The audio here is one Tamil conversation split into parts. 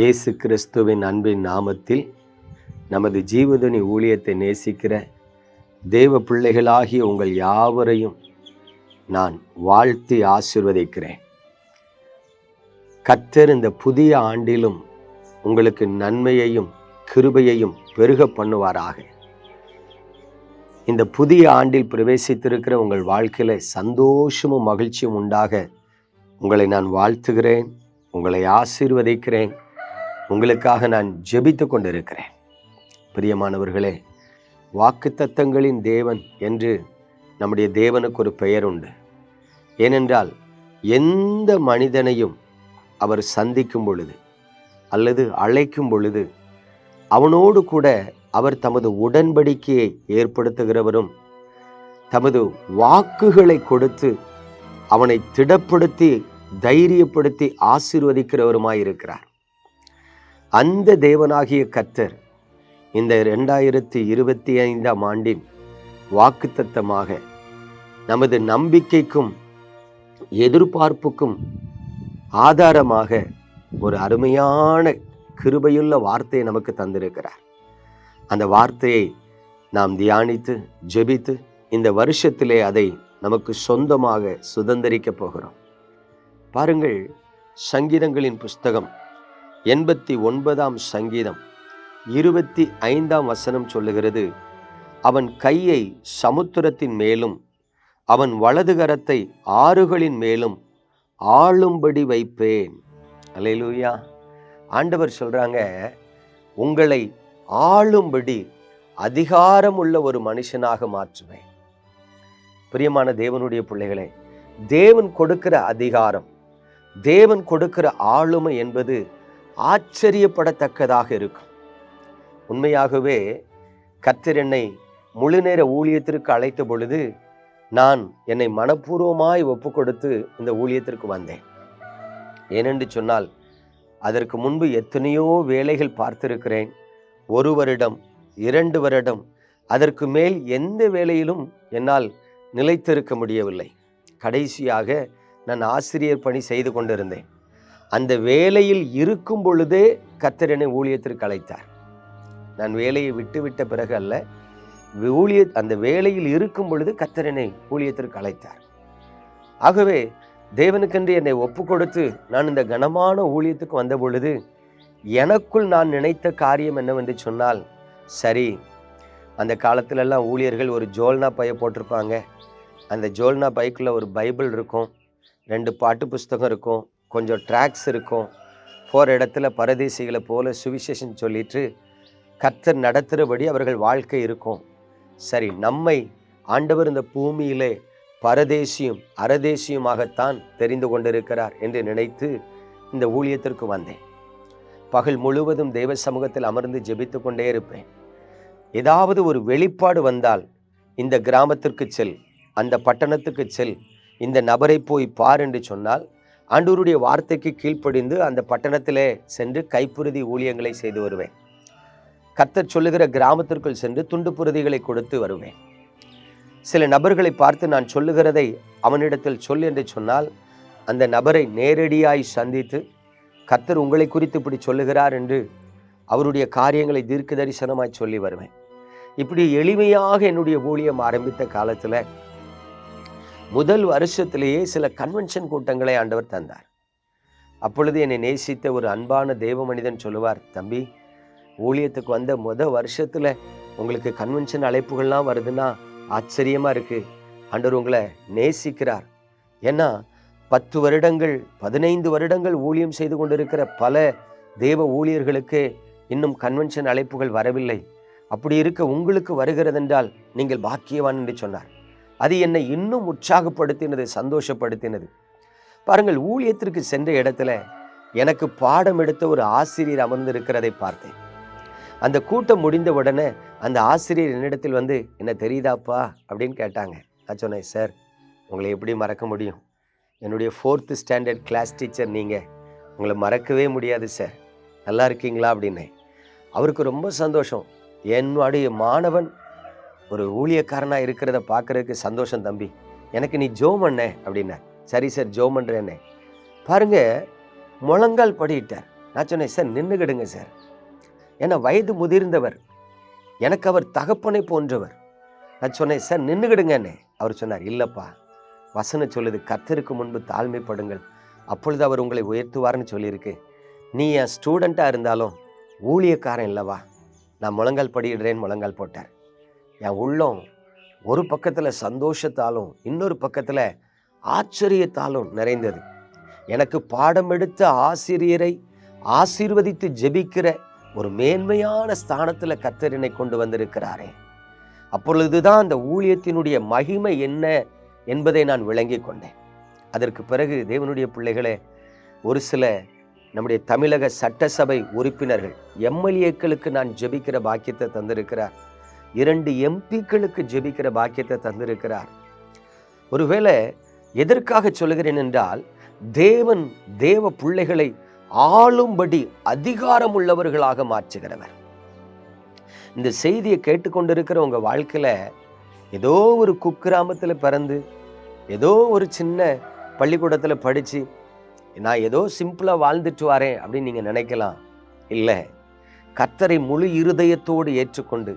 இயேசு கிறிஸ்துவின் அன்பின் நாமத்தில் நமது ஜீவதுனி ஊழியத்தை நேசிக்கிற தேவ பிள்ளைகளாகிய உங்கள் யாவரையும் நான் வாழ்த்தி ஆசிர்வதிக்கிறேன். கத்தர் இந்த புதிய ஆண்டிலும் உங்களுக்கு நன்மையையும் கிருபையையும் பெருக பண்ணுவாராக. இந்த புதிய ஆண்டில் பிரவேசித்திருக்கிற உங்கள் வாழ்க்கையில் சந்தோஷமும் மகிழ்ச்சியும் உண்டாக உங்களை நான் வாழ்த்துகிறேன் உங்களை ஆசீர்வதிக்கிறேன். உங்களுக்காக நான் ஜெபித்து கொண்டிருக்கிறேன். பிரியமானவர்களே வாக்குத்தத்தங்களின் தேவன் என்று நம்முடைய தேவனுக்கு ஒரு பெயர் உண்டு. ஏனென்றால் எந்த மனிதனையும் அவர் சந்திக்கும் பொழுது அல்லது அழைக்கும் பொழுது அவனோடு கூட அவர் தமது உடன்படிக்கையை ஏற்படுத்துகிறவரும் தமது வாக்குகளை கொடுத்து அவனை திடப்படுத்தி தைரியப்படுத்தி ஆசீர்வதிக்கிறவருமாயிருக்கிறார். அந்த தேவனாகிய கர்த்தர் இந்த ரெண்டாயிரத்தி இருபத்தி ஐந்தாம் ஆண்டின் வாக்குத்தத்தமாக நமது நம்பிக்கைக்கும் எதிர்பார்ப்புக்கும் ஆதாரமாக ஒரு அருமையான கிருபையுள்ள வார்த்தையை நமக்கு தந்திருக்கிறார். அந்த வார்த்தையை நாம் தியானித்து ஜெபித்து இந்த வருஷத்திலே அதை நமக்கு சொந்தமாக சுதந்திரிக்க போகிறோம். பாருங்கள் சங்கீதங்களின் புஸ்தகம் எண்பத்தி ஒன்பதாம் சங்கீதம் இருபத்தி ஐந்தாம் வசனம் சொல்லுகிறது. அவன் கையை சமுத்திரத்தின் மேலும் அவன் வலது கரத்தை ஆறுகளின் மேலும் ஆளும்படி வைப்பேன். அலையலூயா ஆண்டவர் சொல்கிறாங்க உங்களை ஆளும்படி அதிகாரம் உள்ள ஒரு மனுஷனாக மாற்றுவேன். பிரியமான தேவனுடைய பிள்ளைகளே தேவன் கொடுக்கிற அதிகாரம் தேவன் கொடுக்கிற ஆளுமை என்பது ஆச்சரியப்படத்தக்கதாக இருக்கும். உண்மையாகவே கர்த்தர் என்னை முழு நேர ஊழியத்திற்கு அழைத்த பொழுது நான் என்னை மனப்பூர்வமாய் ஒப்பு கொடுத்து இந்த ஊழியத்திற்கு வந்தேன். ஏனென்று சொன்னால் அதற்கு முன்பு எத்தனையோ வேலைகள் பார்த்திருக்கிறேன். ஒரு வருடம் இரண்டு வருடம் அதற்கு மேல் எந்த வேலையிலும் என்னால் நிலைத்திருக்க முடியவில்லை. கடைசியாக நான் ஆசிரியர் பணி செய்து கொண்டிருந்தேன். அந்த வேலையில் இருக்கும் பொழுதே கர்த்தர் என்னை ஊழியத்திற்கு அழைத்தார். நான் வேலையை விட்டுவிட்ட பிறகு அல்ல ஊழிய அந்த வேலையில் இருக்கும் பொழுது கர்த்தர் என்னை ஊழியத்திற்கு அழைத்தார். ஆகவே தேவனுக்கென்று என்னை ஒப்பு கொடுத்து நான் இந்த கனமான ஊழியத்துக்கு வந்த பொழுது எனக்குள் நான் நினைத்த காரியம் என்னவென்று சொன்னால் சரி அந்த காலத்திலெல்லாம் ஊழியர்கள் ஒரு ஜோல்னா பைய போட்டிருப்பாங்க. அந்த ஜோல்னா பைக்குள்ளே ஒரு பைபிள் இருக்கும் ரெண்டு பாட்டு புஸ்தகம் இருக்கும் கொஞ்சம் ட்ராக்ஸ் இருக்கும். போகிற இடத்துல பரதேசிகளை போல சுவிசேஷன் சொல்லிட்டு கர்த்தர் நடத்துகிறபடி அவர்கள் வாழ்க்கை இருக்கும். சரி நம்மை ஆண்டவர் இந்த பூமியிலே பரதேசியும் அரதேசியுமாகத்தான் தெரிந்து கொண்டிருக்கிறார் என்று நினைத்து இந்த ஊழியத்திற்கு வந்தேன். பகல் முழுவதும் தெய்வ சமூகத்தில் அமர்ந்து ஜெபித்து கொண்டே இருப்பேன். ஏதாவது ஒரு வெளிப்பாடு வந்தால் இந்த கிராமத்திற்கு செல் அந்த பட்டணத்துக்கு செல் இந்த நபரை போய் பார் என்று சொன்னால் ஆண்டூருடைய வார்த்தைக்கு கீழ்ப்படிந்து அந்த பட்டணத்திலே சென்று கைப்புறுதி ஊழியங்களை செய்து வருவேன். கத்தர் சொல்லுகிற கிராமத்திற்குள் சென்று துண்டு புரதிகளை கொடுத்து வருவேன். சில நபர்களை பார்த்து நான் சொல்லுகிறதை அவனிடத்தில் சொல் என்று சொன்னால் அந்த நபரை நேரடியாய் சந்தித்து கத்தர் உங்களை குறித்து இப்படி சொல்லுகிறார் என்று அவருடைய காரியங்களை தீர்க்க தரிசனமாய் சொல்லி வருவேன். இப்படி எளிமையாக என்னுடைய ஊழியம் ஆரம்பித்த காலத்தில் முதல் வருஷத்திலேயே சில கன்வென்ஷன் கூட்டங்களை ஆண்டவர் தந்தார். அப்பொழுது என்னை நேசித்த ஒரு அன்பான தேவ மனிதன் சொல்லுவார் தம்பி ஊழியத்துக்கு வந்த முத வருஷத்துல உங்களுக்கு கன்வென்ஷன் அழைப்புகள்லாம் வருதுன்னா ஆச்சரியமா இருக்கு. ஆண்டவர் உங்களை நேசிக்கிறார். ஏன்னா பத்து வருடங்கள் பதினைந்து வருடங்கள் ஊழியம் செய்து கொண்டிருக்கிற பல தேவ ஊழியர்களுக்கு இன்னும் கன்வென்ஷன் அழைப்புகள் வரவில்லை. அப்படி இருக்க உங்களுக்கு வருகிறதென்றால் நீங்கள் பாக்கியவான் என்று சொன்னார். அது என்னை இன்னும் உற்சாகப்படுத்தினது சந்தோஷப்படுத்தினது. பாருங்கள் ஊழியத்திற்கு சென்ற இடத்துல எனக்கு பாடம் எடுத்த ஒரு ஆசிரியர் அமர்ந்திருக்கிறதை பார்த்தேன். அந்த கூட்டம் முடிந்த உடனே அந்த ஆசிரியர் என்னிடத்தில் வந்து என்ன தெரியுதாப்பா? அப்படின்னு கேட்டாங்க. நான் சொன்னேன் சார் உங்களை எப்படி மறக்க முடியும்? என்னுடைய ஃபோர்த்து ஸ்டாண்டர்ட் கிளாஸ் டீச்சர் நீங்கள் உங்களை மறக்கவே முடியாது சார். நல்லா இருக்கீங்களா? அப்படின்னேன். அவருக்கு ரொம்ப சந்தோஷம். என்னுடைய மாணவன் ஒரு ஊழியக்காரனாக இருக்கிறத பார்க்கறதுக்கு சந்தோஷம் தம்பி. எனக்கு நீ ஜோம் பண்ண அப்படின்னா. சரி சார் ஜோம் பண்ணுறேன்னே பாருங்க முழங்கால் படிட்டார் நான் சொன்னேன் சார் நின்றுக்கிடுங்க சார். ஏன்னா வயது முதிர்ந்தவர். எனக்கு அவர் தகப்பனை போன்றவர். நான் சொன்னேன் சார் நின்றுக்கிடுங்கண்ணே அவர் சொன்னார் இல்லைப்பா. வசனம் சொல்லுது கத்தருக்கு முன்பு தாழ்மைப்படுங்கள். அப்பொழுது அவர் உங்களை உயர்த்துவார்னு சொல்லியிருக்கு. நீ என் ஸ்டூடெண்ட்டாக இருந்தாலும் ஊழியக்காரன் இல்லவா நான் முழங்கால் படியிடுறேன்னு முழங்கால் போட்டார். என் உள்ளம் ஒரு பக்கத்தில் சந்தோஷத்தாலும் இன்னொரு பக்கத்தில் ஆச்சரியத்தாலும் நிறைந்தது. எனக்கு பாடம் எடுத்த ஆசிரியரை ஆசீர்வதித்து ஜெபிக்கிற ஒரு மேன்மையான ஸ்தானத்தில் கத்தரினை கொண்டு வந்திருக்கிறாரே. அப்பொழுதுதான் அந்த ஊழியத்தினுடைய மகிமை என்ன என்பதை நான் விளங்கி கொண்டேன். அதற்கு பிறகு தேவனுடைய பிள்ளைகளே ஒரு சில நம்முடைய தமிழக சட்டசபை உறுப்பினர்கள் எம்எல்ஏக்களுக்கு நான் ஜெபிக்கிற பாக்கியத்தை தந்திருக்கிறார். இரண்டு எம்பிக்களுக்கு ஜெபிக்கிற பாக்கியத்தை தந்திருக்கிறார். ஒருவேளை எதற்காக சொல்லுகிறேன் என்றால் தேவன் தேவ பிள்ளைகளை ஆளும்படி அதிகாரம் உள்ளவர்களாக மாற்றுகிறவர். இந்த செய்தியை கேட்டுக்கொண்டிருக்கிற உங்கள் வாழ்க்கையில் ஏதோ ஒரு குக்கிராமத்தில் பிறந்து ஏதோ ஒரு சின்ன பள்ளிக்கூடத்தில் படித்து நான் ஏதோ சிம்பிளாக வாழ்ந்துட்டு வரேன் அப்படின்னு நீங்கள் நினைக்கலாம். இல்லை கத்தரை முழு இருதயத்தோடு ஏற்றுக்கொண்டு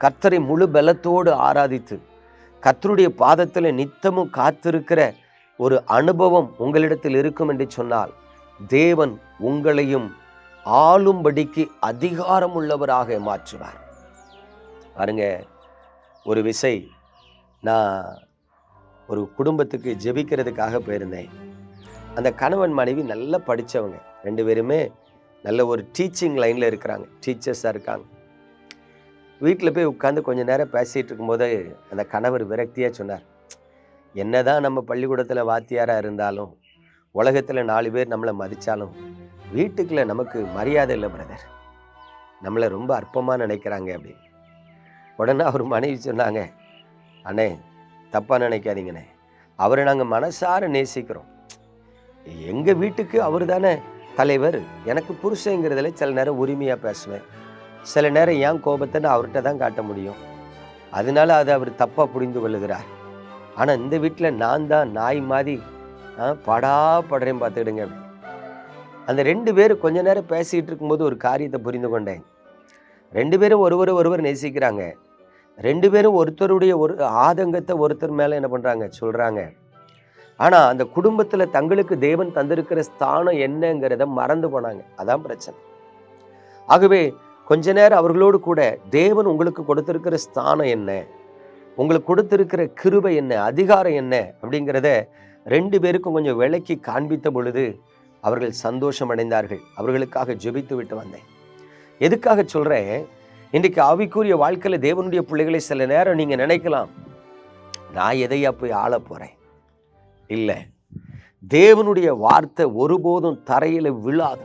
கர்த்தரை முழு பலத்தோடு ஆராதித்து கர்த்தருடைய பாதத்தில் நித்தமும் காத்திருக்கிற ஒரு அனுபவம் உங்களிடத்தில் இருக்கும் என்று சொன்னால் தேவன் உங்களையும் ஆளும்படிக்கு அதிகாரம் உள்ளவராக மாற்றுவார். பாருங்க ஒரு விசை. நான் ஒரு குடும்பத்துக்கு ஜெபிக்கிறதுக்காக போயிருந்தேன். அந்த கணவன் மனைவி நல்லா படித்தவங்க ரெண்டு பேருமே நல்ல ஒரு டீச்சிங் லைனில் இருக்கிறாங்க. டீச்சர்ஸாக இருக்காங்க. வீட்டில் போய் உட்காந்து கொஞ்ச நேரம் பேசிகிட்டு இருக்கும்போது அந்த கணவர் விரக்தியாக சொன்னார் என்ன தான் நம்ம பள்ளிக்கூடத்தில் வாத்தியாராக இருந்தாலும் உலகத்தில் நாலு பேர் நம்மளை மதித்தாலும் வீட்டுக்குள்ளே நமக்கு மரியாதை இல்லை பிரதர் நம்மளை ரொம்ப அற்பமாக நினைக்கிறாங்க அப்படின்னு. உடனே அவர் மனைவி சொன்னாங்க அண்ணே தப்பாக நினைக்காதீங்கண்ணே. அவரை நாங்கள் மனசார நேசிக்கிறோம். எங்கள் வீட்டுக்கு அவர் தானே தலைவர். எனக்கு புருஷங்கிறதுல சில நேரம் உரிமையாக பேசுவேன். சில நேரம் ஏன் கோபத்தை நான் அவர்கிட்ட தான் காட்ட முடியும்? அதனால அதை அவர் தப்பாக புரிந்து கொள்ளுகிறார். ஆனால் இந்த வீட்டில் நான் தான் நாய் மாதிரி படா படுறேன் பார்த்துக்கிடுங்க. அந்த ரெண்டு பேரும் கொஞ்ச நேரம் பேசிக்கிட்டு இருக்கும்போது ஒரு காரியத்தை புரிந்து கொண்டேன். ரெண்டு பேரும் ஒருவர் ஒருவர் நேசிக்கிறாங்க. ரெண்டு பேரும் ஒருத்தருடைய ஒரு ஆதங்கத்தை ஒருத்தர் மேலே என்ன பண்ணுறாங்க சொல்கிறாங்க ஆனால் அந்த குடும்பத்தில் தங்களுக்கு தேவன் தந்திருக்கிற ஸ்தானம் என்னங்கிறத மறந்து போனாங்க. அதான் பிரச்சனை. ஆகவே கொஞ்ச நேரம் அவர்களோடு கூட தேவன் உங்களுக்கு கொடுத்திருக்கிற ஸ்தானம் என்ன? உங்களுக்கு கொடுத்திருக்கிற கிருபை என்ன? அதிகாரம் என்ன? அப்படிங்கிறத ரெண்டு பேருக்கும் கொஞ்சம் விளக்கி காண்பித்த பொழுது அவர்கள் சந்தோஷம் அடைந்தார்கள் அவர்களுக்காக ஜெபித்து விட்டு வந்தேன். எதுக்காக சொல்கிறேன் இன்றைக்கு ஆவிக்குரிய வாழ்க்கையில் தேவனுடைய பிள்ளைகளை சில நேரம் நீங்கள் நினைக்கலாம். நான் எதையா போய் ஆள போகிறேன் இல்லை. தேவனுடைய வார்த்தை ஒருபோதும் தரையில் விழாது.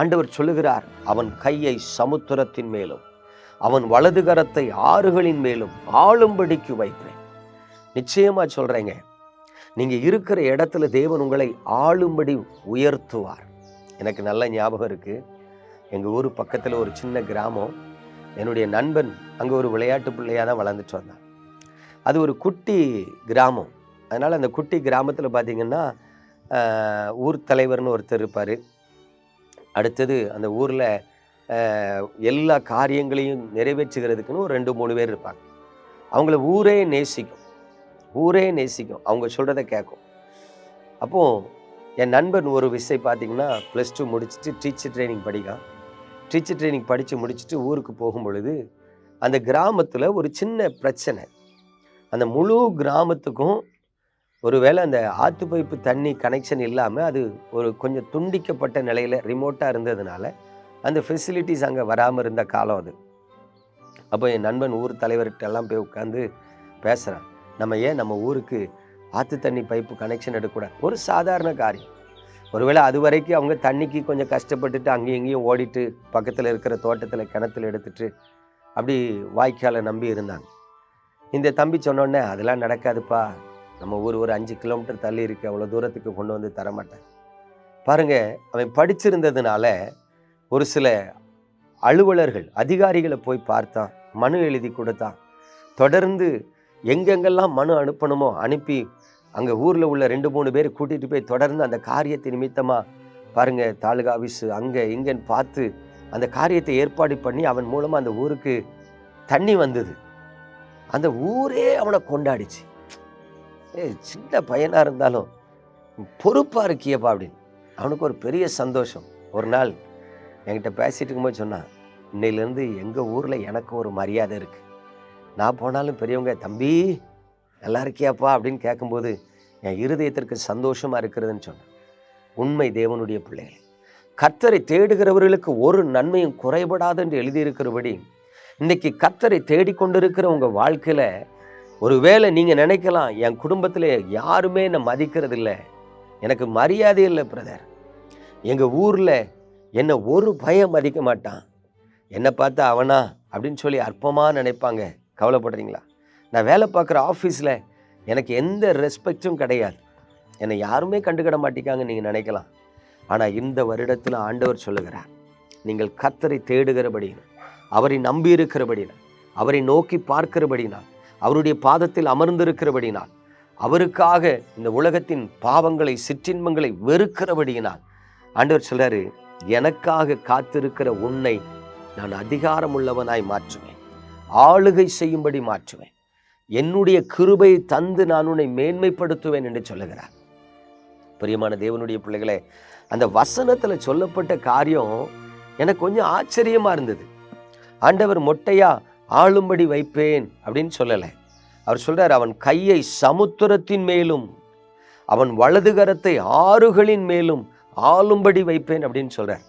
ஆண்டவர் சொல்லுகிறார் அவன் கையை சமுத்திரத்தின் மேலும் அவன் வலது கரத்தை ஆறுகளின் மேலும் ஆளும்படிக்கு வைப்பேன். நிச்சயமா சொல்றேங்க நீங்க இருக்கிற இடத்துல தேவன் உங்களை ஆளும்படி உயர்த்துவார். எனக்கு நல்ல ஞாபகம் இருக்கு. எங்க ஊர் பக்கத்தில் ஒரு சின்ன கிராமம். என்னுடைய நண்பன் அங்கே ஒரு விளையாட்டு பிள்ளையாக தான் வளர்ந்துட்டு வந்தான். அது ஒரு குட்டி கிராமம். அதனால் அந்த குட்டி கிராமத்தில் பார்த்திங்கன்னா ஊர் தலைவர்னு ஒருத்தர் இருப்பார். அடுத்தது அந்த ஊரில் எல்லா காரியங்களையும் நிறைவேற்றுகிறதுக்குன்னு ஒரு ரெண்டு மூணு பேர் இருப்பாங்க. அவங்கள ஊரே நேசிக்கும். ஊரே நேசிக்கும். அவங்க சொல்கிறத கேட்கும் அப்போது என் நண்பன் ஒரு விசை பார்த்திங்கன்னா ப்ளஸ் டூ முடிச்சுட்டு டீச்சர் ட்ரைனிங் படிக்கான். டீச்சர் ட்ரைனிங் படித்து முடிச்சுட்டு ஊருக்கு போகும் பொழுது அந்த கிராமத்தில் ஒரு சின்ன பிரச்சனை. அந்த முழு கிராமத்துக்கும் ஒருவேளை அந்த ஆற்று பைப்பு தண்ணி கனெக்ஷன் இல்லாமல் அது ஒரு கொஞ்சம் துண்டிக்கப்பட்ட நிலையில் ரிமோட்டாக இருந்ததுனால அந்த ஃபெசிலிட்டிஸ் அங்கே வராமல் இருந்த காலம் அது. அப்போ என் நண்பன் ஊர் தலைவர்கிட்ட எல்லாம் போய் உட்காந்து பேசுகிறான் நம்ம ஏன் நம்ம ஊருக்கு ஆற்று தண்ணி பைப்பு கனெக்ஷன் எடுக்கக்கூடாது? ஒரு சாதாரண காரியம். ஒருவேளை அது வரைக்கும் அவங்க தண்ணிக்கு கொஞ்சம் கஷ்டப்பட்டுட்டு அங்கேயும் இங்கேயும் ஓடிட்டு பக்கத்தில் இருக்கிற தோட்டத்தில் கிணத்துல எடுத்துட்டு அப்படி வாய்க்காலை நம்பி இருந்தாங்க. இந்த தம்பி சொன்னோடனே அதெல்லாம் நடக்காதுப்பா. நம்ம ஊர் ஒரு அஞ்சு கிலோமீட்டர் தள்ளி இருக்கு அவ்வளோ தூரத்துக்கு கொண்டு வந்து தரமாட்டேன். பாருங்கள் அவன் படிச்சிருந்ததுனால ஒரு சில அலுவலர்கள் அதிகாரிகளை போய் பார்த்தான் மனு எழுதி கொடுத்தான். தொடர்ந்து எங்கெங்கெல்லாம் மனு அனுப்பணுமோ அனுப்பி அங்கே ஊரில் உள்ள ரெண்டு மூணு பேர் கூட்டிகிட்டு போய் தொடர்ந்து அந்த காரியத்தை நிமித்தமாக பாருங்கள் தாலுகா ஆஃபீஸு அங்கே இங்கேன்னு பார்த்து அந்த காரியத்தை ஏற்பாடு பண்ணி அவன் மூலமாக அந்த ஊருக்கு தண்ணி வந்தது. அந்த ஊரே அவனை கொண்டாடிச்சு. சின்ன பையனாக இருந்தாலும் பொறுப்பாக இருக்கியப்பா அப்படின்னு. அவனுக்கு ஒரு பெரிய சந்தோஷம். ஒரு நாள் என்கிட்ட பேசிட்டு இருக்கும்போது சொன்னான் இன்னையிலேருந்து எங்கள் ஊரில் எனக்கு ஒரு மரியாதை இருக்குது நான் போனாலும் பெரியவங்க தம்பி நல்லா இருக்கியாப்பா? அப்படின்னு கேட்கும்போது என் இருதயத்திற்கு சந்தோஷமாக இருக்கிறதுன்னு சொன்னேன். உண்மை தேவனுடைய பிள்ளைகள் கத்தரை தேடுகிறவர்களுக்கு ஒரு நன்மையும் குறைபடாது என்று எழுதியிருக்கிறபடி இன்றைக்கி கத்தரை தேடிக்கொண்டிருக்கிற உங்கள் வாழ்க்கையில் ஒருவேளை நீங்கள் நினைக்கலாம் என் குடும்பத்தில் யாருமே என்னை மதிக்கிறது இல்லை எனக்கு மரியாதை இல்லை பிரதர் எங்கள் ஊரில் என்னை ஒரு பயம் மதிக்க மாட்டான். என்னை பார்த்தா அவனா அப்படின்னு சொல்லி அற்பமாக நினைப்பாங்க. கவலைப்படுறீங்களா? நான் வேலை பார்க்குற ஆஃபீஸில் எனக்கு எந்த ரெஸ்பெக்டும் கிடையாது. என்னை யாருமே கண்டுக்கிட மாட்டேங்காங்க நீங்கள் நினைக்கலாம். ஆனால் இந்த வருடத்தில் ஆண்டவர் சொல்லுகிறார் நீங்கள் கத்தரை தேடுகிறபடினால் அவரை நம்பி அவரை நோக்கி பார்க்கிறபடினா அவருடைய பாதத்தில் அமர்ந்திருக்கிறபடினால் அவருக்காக இந்த உலகத்தின் பாவங்களை சிற்றின்பங்களை வெறுக்கிறபடியினால் ஆண்டவர் சொல்றாரு எனக்காக காத்திருக்கிற உன்னை நான் அதிகாரம் உள்ளவனாய் மாற்றுவேன். ஆளுகை செய்யும்படி மாற்றுவேன். என்னுடைய கிருபை தந்து நான் உன்னை மேன்மைப்படுத்துவேன் என்று சொல்லுகிறார். பிரியமான தேவனுடைய பிள்ளைகளே அந்த வசனத்துல சொல்லப்பட்ட காரியம் எனக்கு கொஞ்சம் ஆச்சரியமா இருந்தது. ஆண்டவர் மொட்டையா ஆளும்படி வைப்பேன் அப்படின்னு சொல்லலை. அவர் சொல்கிறார் அவன் கையை சமுத்திரத்தின் மேலும் அவன் வலது கரத்தை ஆறுகளின் மேலும் ஆளும்படி வைப்பேன் அப்படின்னு சொல்கிறார்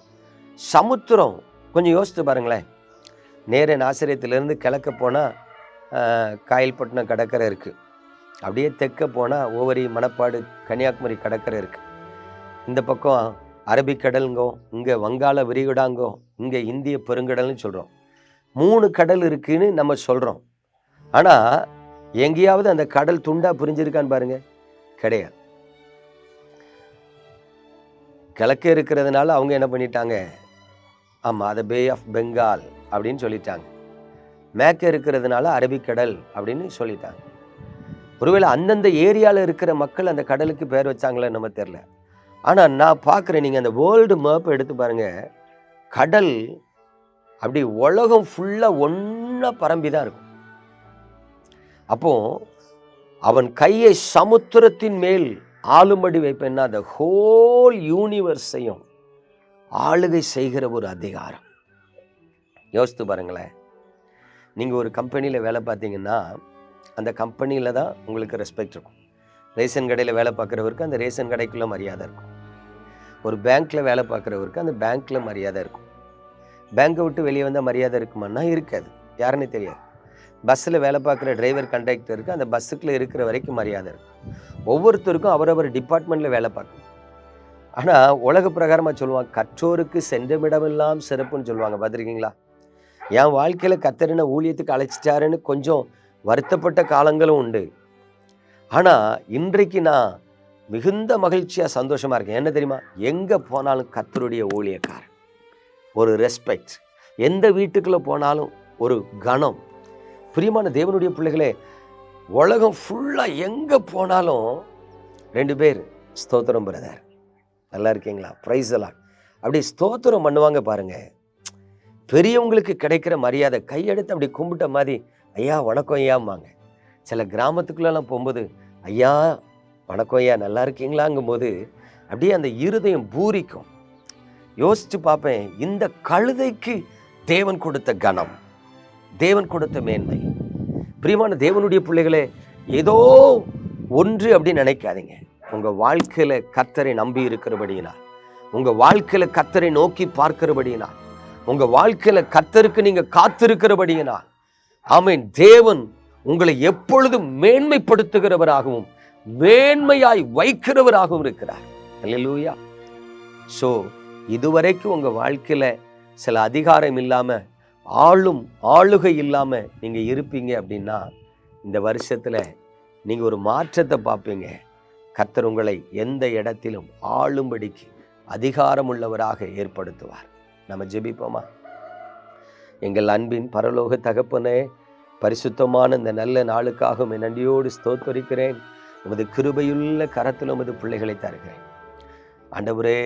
சமுத்திரம் கொஞ்சம் யோசித்து பாருங்களேன். நேரன் ஆசிரியத்திலிருந்து கிழக்க போனால் காயல்பட்டினம் கடற்கரை இருக்குது அப்படியே தெற்க போனால் ஓவரி மணப்பாடு கன்னியாகுமரி கடற்கரை இருக்குது இந்த பக்கம் அரபிக்கடலுங்கோ இங்கே வங்காள விரிகுடாங்கோ இங்கே இந்திய பெருங்கடல்னு சொல்கிறோம் மூணு கடல் இருக்குன்னு நம்ம சொல்கிறோம் ஆனால் எங்கேயாவது அந்த கடல் துண்டாக பிரிஞ்சிருக்கான்னு பாருங்க. கிடையாது. கிழக்கே இருக்கிறதுனால அவங்க என்ன பண்ணிட்டாங்க? ஆமாம் அதை பே ஆஃப் பெங்கால் அப்படின்னு சொல்லிட்டாங்க. மேற்க இருக்கிறதுனால அரபிக்கடல் அப்படின்னு சொல்லிட்டாங்க. ஒருவேளை அந்தந்த ஏரியாவில் இருக்கிற மக்கள் அந்த கடலுக்கு பேர் வச்சாங்களே நம்ம தெரில ஆனால் நான் பார்க்குறேன் நீங்கள் அந்த வேர்ல்டு மேப் எடுத்து பாருங்கள் கடல் அப்படி உலகம் ஃபுல்லாக ஒன்றா பரம்பி தான் இருக்கும். அப்போ அவன் கையை சமுத்திரத்தின் மேல் ஆளும்படி வைப்பேன்னா அந்த ஹோல் யூனிவர்ஸையும் ஆளுகை செய்கிற ஒரு அதிகாரம். யோசித்து பாருங்களேன். நீங்கள் ஒரு கம்பெனியில் வேலை பார்த்தீங்கன்னா அந்த கம்பெனியில் தான் உங்களுக்கு ரெஸ்பெக்ட் இருக்கும். ரேஷன் கடையில் வேலை பார்க்குறவருக்கு அந்த ரேஷன் கடைக்குள்ளே மரியாதை இருக்கும். ஒரு பேங்க்கில் வேலை பார்க்குறவருக்கு அந்த பேங்க்கில் மரியாதை இருக்கும். பேங்க்கை விட்டு வெளியே வந்தால் மரியாதை இருக்குமான்னா இருக்காது. யாருன்னு தெரியாது. பஸ்ஸில் வேலை பார்க்குற டிரைவர் கண்டக்டருக்கு அந்த பஸ்ஸுக்குள்ளே இருக்கிற வரைக்கும் மரியாதை இருக்கும் ஒவ்வொருத்தருக்கும் அவரவர் டிபார்ட்மெண்ட்டில் வேலை பார்க்கணும். ஆனால் உலக பிரகாரமாக சொல்லுவாங்க கற்றோருக்கு சென்றமிடமெல்லாம் சிறப்புன்னு சொல்லுவாங்க. பார்த்துருக்கீங்களா? என் வாழ்க்கையில் கத்தரின ஊழியத்துக்கு அழைச்சிட்டாருன்னு கொஞ்சம் வருத்தப்பட்ட காலங்களும் உண்டு. ஆனால் இன்றைக்கு நான் மிகுந்த மகிழ்ச்சியாக சந்தோஷமாக இருக்கேன். என்ன தெரியுமா? எங்கே போனாலும் கத்தருடைய ஊழியக்காரன். ஒரு ரெஸ்பெக்ட் எந்த வீட்டுக்குள்ளே போனாலும் ஒரு கணம். பிரியமான தேவனுடைய பிள்ளைகளே உலகம் ஃபுல்லாக எங்கே போனாலும் ரெண்டு பேர் ஸ்தோத்திரம் பிரதர் நல்லா இருக்கீங்களா? ப்ரைஸ் எல்லாம் அப்படி ஸ்தோத்திரம் பண்ணுவாங்க பாருங்கள் பெரியவங்களுக்கு கிடைக்கிற மரியாதை கையெடுத்து அப்படி கும்பிட்ட மாதிரி ஐயா வணக்கம் ஐயாம்பாங்க. சில கிராமத்துக்குள்ளெல்லாம் போகும்போது ஐயா வணக்கம் ஐயா நல்லா இருக்கீங்களாங்கும் போது அப்படியே அந்த இருதயம் பூரிக்கும். யோசிச்சு பார்ப்பேன் இந்த கழுதைக்கு தேவன் கொடுத்த கணம் தேவன் கொடுத்த மேன்மை. பிரியமான தேவனுடைய பிள்ளைகளே ஏதோ ஒன்று அப்படின்னு நினைக்காதீங்க. உங்க வாழ்க்கையில கத்தரை நம்பி இருக்கிறபடியினால் உங்க வாழ்க்கையில கத்தரை நோக்கி பார்க்கிறபடியினால் உங்க வாழ்க்கையில கத்தருக்கு நீங்க காத்திருக்கிறபடியினால் ஆமீன். தேவன் உங்களை எப்பொழுதும் மேன்மைப்படுத்துகிறவராகவும் மேன்மையாய் வைக்கிறவராகவும் இருக்கிறார். அல்லேலூயா ஸோ இதுவரைக்கும் உங்கள் வாழ்க்கையில சில அதிகாரம் இல்லாமல் ஆளும் ஆளுகை இல்லாமல் நீங்கள் இருப்பீங்க அப்படின்னா இந்த வருஷத்தில் நீங்கள் ஒரு மாற்றத்தை பார்ப்பீங்க. கர்த்தர் உங்களை எந்த இடத்திலும் ஆளும்படிக்கு அதிகாரம் உள்ளவராக ஏற்படுத்துவார். நம்ம ஜெபிப்போமா? எங்கள் அன்பின் பரலோக தகப்பனே பரிசுத்தமான இந்த நல்ல நாளுக்காக உம்மை நன்றியோடு ஸ்தோத்தரிக்கிறேன். உமது கிருபையுள்ள கரத்தில் உமது பிள்ளைகளை தருகிறேன். ஆண்டவரே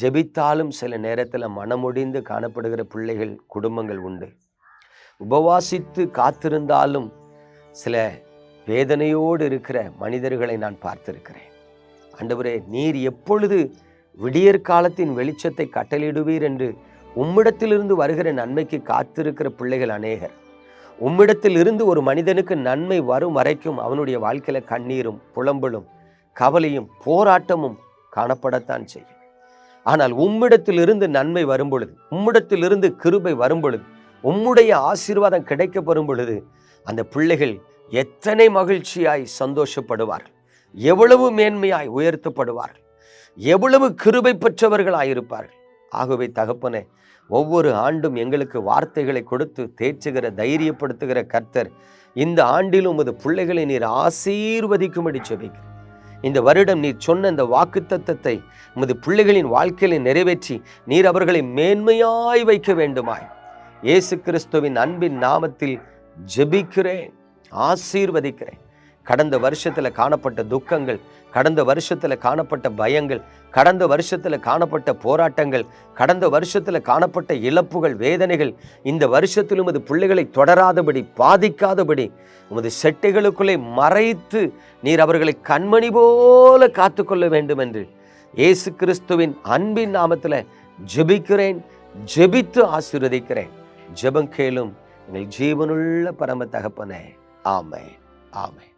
ஜெபித்தாலும் சில நேரத்தில் மனமுடிந்து காணப்படுகிற பிள்ளைகள் குடும்பங்கள் உண்டு. உபவாசித்து காத்திருந்தாலும் சில வேதனையோடு இருக்கிற மனிதர்களை நான் பார்த்திருக்கிறேன். அண்டவரே நீர் எப்பொழுது விடியற் காலத்தின் வெளிச்சத்தை கட்டளிடுவீர் என்று உம்மிடத்திலிருந்து வருகிற நன்மைக்கு காத்திருக்கிற பிள்ளைகள் அநேகர். உம்மிடத்தில் இருந்து ஒரு மனிதனுக்கு நன்மை வரும் வரைக்கும் அவனுடைய வாழ்க்கையில் கண்ணீரும் புலம்பலும் கவலையும் போராட்டமும் காணப்படத்தான் செய்யும். ஆனால் உம்மிடத்திலிருந்து நன்மை வரும் பொழுது உம்மிடத்திலிருந்து கிருபை வரும் பொழுது உம்முடைய ஆசீர்வாதம் கிடைக்கப்பெறும் பொழுது அந்த பிள்ளைகள் எத்தனை மகிழ்ச்சியாய் சந்தோஷப்படுவார்கள். எவ்வளவு மேன்மையாய் உயர்த்தப்படுவார்கள். எவ்வளவு கிருபை பெற்றவர்களாயிருப்பார்கள் ஆகவே தகப்பனே ஒவ்வொரு ஆண்டும் எங்களுக்கு வார்த்தைகளை கொடுத்து தேற்றுகிற தைரியப்படுத்துகிற கர்த்தர் இந்த ஆண்டிலும் உமது பிள்ளைகளை நீர் ஆசீர்வதிக்கும்படி செபிக்கிறேன் இந்த வருடம் நீர் சொன்ன இந்த வாக்குத்தத்தத்தை உமது பிள்ளைகளின் வாழ்க்கையில நிறைவேற்றி நீர் அவர்களை மேன்மையாய் வைக்க வேண்டுமாய். இயேசு கிறிஸ்துவின் அன்பின் நாமத்தில் ஜெபிக்கிறேன் ஆசீர்வதிக்கிறேன். கடந்த வருஷத்துல காணப்பட்ட துக்கங்கள் கடந்த வருஷத்துல காணப்பட்ட பயங்கள் கடந்த வருஷத்துல காணப்பட்ட போராட்டங்கள் கடந்த வருஷத்துல காணப்பட்ட இழப்புகள் வேதனைகள் இந்த வருஷத்திலும் அது பிள்ளைகளை தொடராதபடி பாதிக்காதபடி உமது செட்டைகளுக்குள்ளே மறைத்து நீர் அவர்களை கண்மணி போல காத்துக்கொள்ள வேண்டும் என்று இயேசு கிறிஸ்துவின் அன்பின் நாமத்துல ஜெபிக்கிறேன் ஜெபித்து ஆசீர்வதிக்கிறேன். ஜெபம் கேளும் எங்கள் ஜீவனுள்ள பரம தகப்பனே. ஆமை ஆமை